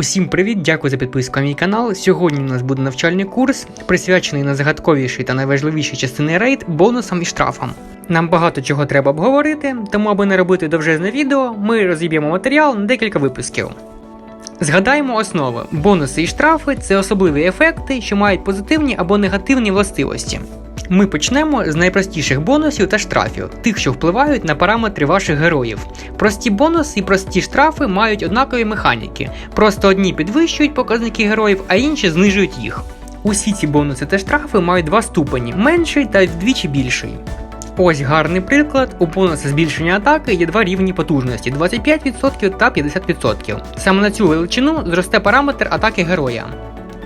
Усім привіт, дякую за підписку на мій канал. Сьогодні у нас буде навчальний курс, присвячений найзагадковішій та найважливішій частини рейд, бонусам і штрафам. Нам багато чого треба обговорити, тому аби не робити довжезне відео, ми розіб'ємо матеріал на декілька випусків. Згадаємо основи. Бонуси і штрафи це особливі ефекти, що мають позитивні або негативні властивості. Ми почнемо з найпростіших бонусів та штрафів, тих, що впливають на параметри ваших героїв. Прості бонуси і прості штрафи мають однакові механіки. Просто одні підвищують показники героїв, а інші знижують їх. Усі ці бонуси та штрафи мають два ступені менший та вдвічі більший. Ось гарний приклад. У бонуса збільшення атаки є два рівні потужності 25% та 50%. Саме на цю величину зросте параметр атаки героя.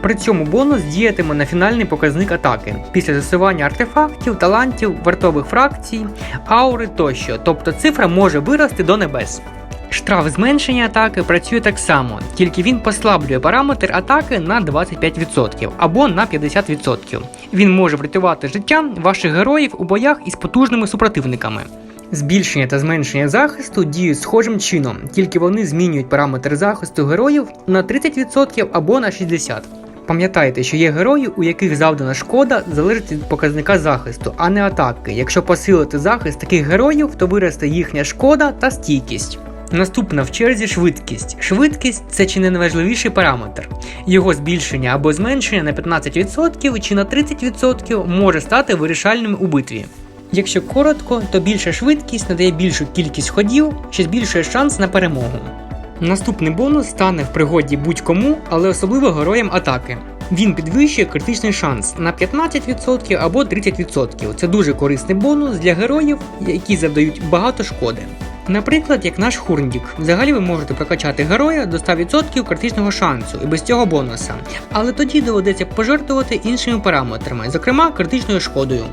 При цьому бонус діятиме на фінальний показник атаки після засування артефактів, талантів, вартових фракцій, аури тощо, тобто цифра може вирости до небес. Штраф зменшення атаки працює так само, тільки він послаблює параметр атаки на 25% або на 50%. Він може врятувати життя ваших героїв у боях із потужними супротивниками. Збільшення та зменшення захисту діють схожим чином, тільки вони змінюють параметр захисту героїв на 30% або на 60%. Пам'ятайте, що є герої, у яких завдана шкода залежить від показника захисту, а не атаки. Якщо посилити захист таких героїв, то виросте їхня шкода та стійкість. Наступна в черзі швидкість. Швидкість це чи не найважливіший параметр. Його збільшення або зменшення на 15% чи на 30% може стати вирішальним у битві. Якщо коротко, то більша швидкість надає більшу кількість ходів, що збільшує шанс на перемогу. Наступний бонус стане в пригоді будь-кому, але особливо героям атаки. Він підвищує критичний шанс на 15% або 30%. Це дуже корисний бонус для героїв, які завдають багато шкоди. Наприклад, як наш Хурндік. Взагалі ви можете прокачати героя до 100% критичного шансу і без цього бонуса. Але тоді доведеться пожертвувати іншими параметрами, зокрема критичною шкодою.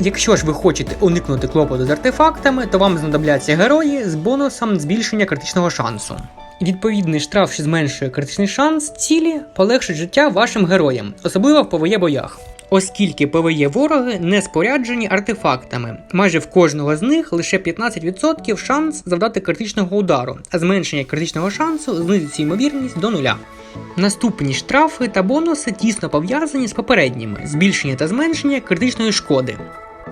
Якщо ж ви хочете уникнути клопоту з артефактами, то вам знадобляться герої з бонусом збільшення критичного шансу. Відповідний штраф, що зменшує критичний шанс, цілі полегшить життя вашим героям, особливо в ПВЄ боях. Оскільки ПВЄ вороги не споряджені артефактами, майже в кожного з них лише 15% шанс завдати критичного удару, а зменшення критичного шансу знизить ймовірність до нуля. Наступні штрафи та бонуси тісно пов'язані з попередніми збільшення та зменшення критичної шкоди.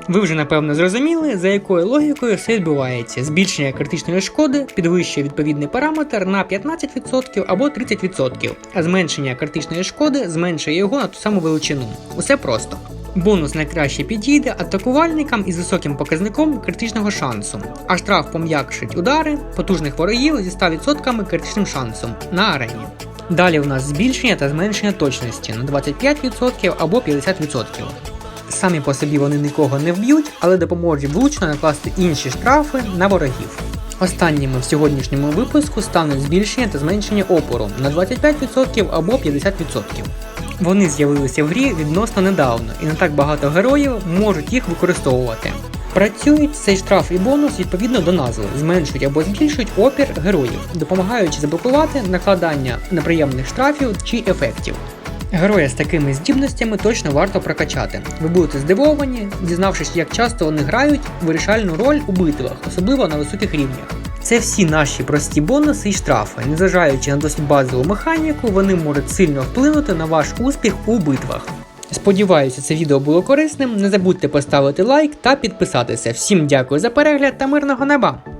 Ви вже напевно зрозуміли, за якою логікою все відбувається. Збільшення критичної шкоди підвищує відповідний параметр на 15% або 30%, а зменшення критичної шкоди зменшує його на ту саму величину. Усе просто. Бонус найкраще підійде атакувальникам із високим показником критичного шансу, а штраф пом'якшить удари потужних ворогів зі 100% критичним шансом на арені. Далі в нас збільшення та зменшення точності на 25% або 50%. Самі по собі вони нікого не вб'ють, але допоможуть влучно накласти інші штрафи на ворогів. Останніми в сьогоднішньому випуску стануть збільшення та зменшення опору на 25% або 50%. Вони з'явилися в грі відносно недавно, і не так багато героїв можуть їх використовувати. Працюють цей штраф і бонус відповідно до назви, зменшують або збільшують опір героїв, допомагаючи заблокувати накладання неприємних штрафів чи ефектів. Героя з такими здібностями точно варто прокачати. Ви будете здивовані, дізнавшись, як часто вони грають вирішальну роль у битвах, особливо на високих рівнях. Це всі наші прості бонуси і штрафи. Незважаючи на досить базову механіку, вони можуть сильно вплинути на ваш успіх у битвах. Сподіваюся, це відео було корисним. Не забудьте поставити лайк та підписатися. Всім дякую за перегляд та мирного неба!